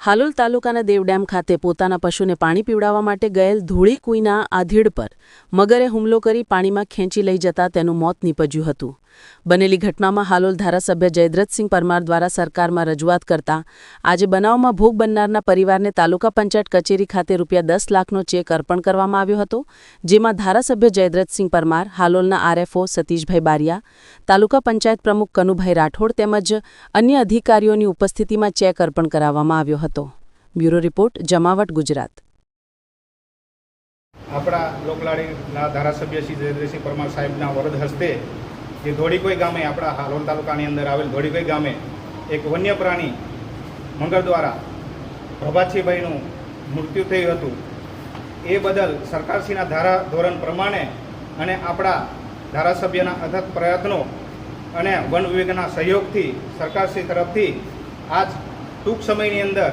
હાલોલ તાલુકાના દેવડેમ ખાતે પોતાના પશુને પાણી પીવડાવવા માટે ગયેલ ધૂળી કુઈના આધીડ પર મગરે હુમલો કરી પાણીમાં ખેંચી લઈ જતા તેનું મોત નીપજ્યું હતું. બનેલી ઘટનામાં હાલોલ ધારાસભ્ય જયદ્રથસિંહ પરમાર દ્વારા સરકારમાં રજૂઆત કરતા આજે બનાવમાં ભોગ બનનારના પરિવારને તાલુકા પંચાયત કચેરી ખાતે રૂપિયા દસ લાખનો ચેક અર્પણ કરવામાં આવ્યો હતો, જેમાં ધારાસભ્ય જયદ્રથસિંહ પરમાર, હાલોલના આરએફઓ સતીશભાઈ બારિયા, તાલુકા પંચાયત પ્રમુખ કનુભાઈ રાઠોડ તેમજ અન્ય અધિકારીઓની ઉપસ્થિતિમાં ચેક અર્પણ કરાવવામાં આવ્યો હતો. બ્યુરો રિપોર્ટ, જમાવટ, ગુજરાત. આપણા લોકલાડીના ધારાસભ્ય શ્રી જયદ્રસિંહ પરમાર સાહેબના વરદ હસ્તે જે ધોળીકોઈ ગામે, આપણા હાલોલ તાલુકાની અંદર આવેલ ધોળીકોઈ ગામે એક વન્ય પ્રાણી મંગળ દ્વારા પ્રભાતસિંહભાઈનું મૃત્યુ થયું હતું. એ બદલ સરકારશ્રીના ધારા ધોરણ પ્રમાણે અને આપણા ધારાસભ્યના અથત પ્રયત્નો અને વન વિભાગના સહયોગથી સરકારશ્રી તરફથી આજ ટૂંક સમયની અંદર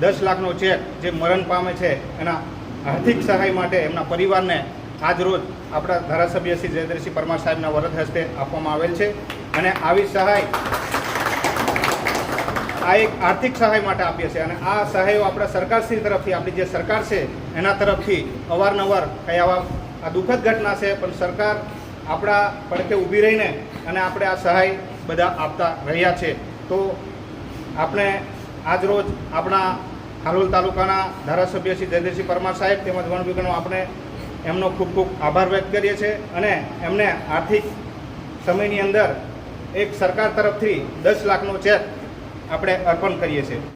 દસ લાખનો ચેક જે મરણ પામે છે, એના આર્થિક સહાય માટે એમના પરિવારને આજરોજ આપણા ધારાસભ્ય શ્રી જયદ્રસિંહ પરમાર સાહેબના વરદ હસ્તે આપવામાં આવેલ છે. અને આવી સહાય આ એક આર્થિક સહાય માટે આપીએ છીએ. અને આ સહાયો આપણા સરકારશ્રી તરફથી, આપણી જે સરકાર છે, એના તરફથી અવારનવાર કંઈ આવા આ દુઃખદ ઘટના છે, પણ સરકાર આપણા પડખે ઊભી રહીને અને આપણે આ સહાય બધા આપતા રહ્યા છે. તો આપણે આજરોજ આપણા હાલોલ તાલુકાના ધારાસભ્ય શ્રી જયદ્રસિંહ પરમાર સાહેબ તેમજ વન વિભાગનો આપણે એમનો ખૂબ ખૂબ આભાર વ્યક્ત કરીએ છીએ અને એમને આર્થિક સમયની અંદર એક સરકાર તરફથી દસ લાખનો ચેક આપણે અર્પણ કરીએ છીએ.